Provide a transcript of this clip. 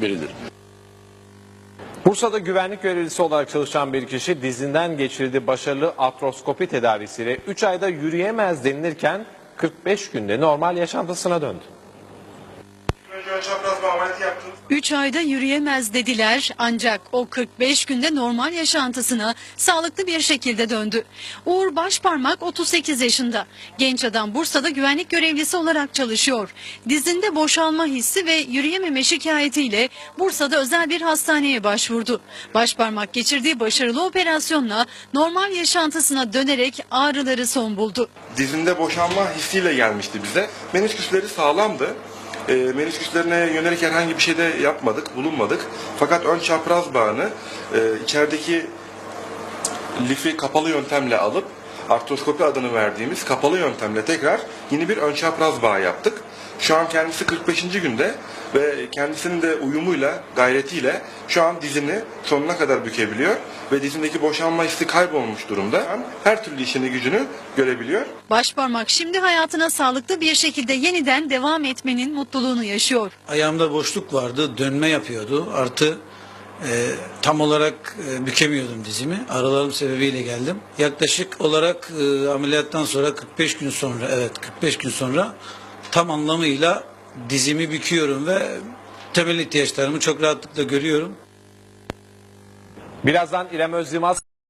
verilir. Bursa'da güvenlik görevlisi olarak çalışan bir kişi dizinden geçirdiği başarılı artroskopi tedavisiyle 3 ayda yürüyemez denilirken 45 günde normal yaşantısına döndü. Ön çapraz bağ ameliyatı yaptım. 3 ayda yürüyemez dediler ancak o 45 günde normal yaşantısına sağlıklı bir şekilde döndü. Uğur Başparmak 38 yaşında. Genç adam Bursa'da güvenlik görevlisi olarak çalışıyor. Dizinde boşalma hissi ve yürüyememe şikayetiyle Bursa'da özel bir hastaneye başvurdu. Başparmak geçirdiği başarılı operasyonla normal yaşantısına dönerek ağrıları son buldu. Dizinde boşanma hissiyle gelmişti bize. Menisküsleri sağlamdı. E, menisküslerine yönelik herhangi bir şey de yapmadık, bulunmadık. Fakat ön çapraz bağını e, içerideki lifi kapalı yöntemle alıp artroskopi adını verdiğimiz kapalı yöntemle tekrar yeni bir ön çapraz bağ yaptık. Şu an kendisi 45. günde ve kendisinin de uyumuyla, gayretiyle şu an dizini sonuna kadar bükebiliyor ve dizindeki boşanma hissi kaybolmuş durumda. Her türlü işini gücünü görebiliyor. Başparmak şimdi hayatına sağlıklı bir şekilde yeniden devam etmenin mutluluğunu yaşıyor. Ayağımda boşluk vardı, dönme yapıyordu. Artı e, tam olarak e, bükemiyordum dizimi. Aralarım sebebiyle geldim. Yaklaşık olarak e, ameliyattan sonra 45 gün sonra, evet 45 gün sonra tam anlamıyla dizimi büküyorum ve temel ihtiyaçlarımı çok rahatlıkla görüyorum. Birazdan İrem Özyılmaz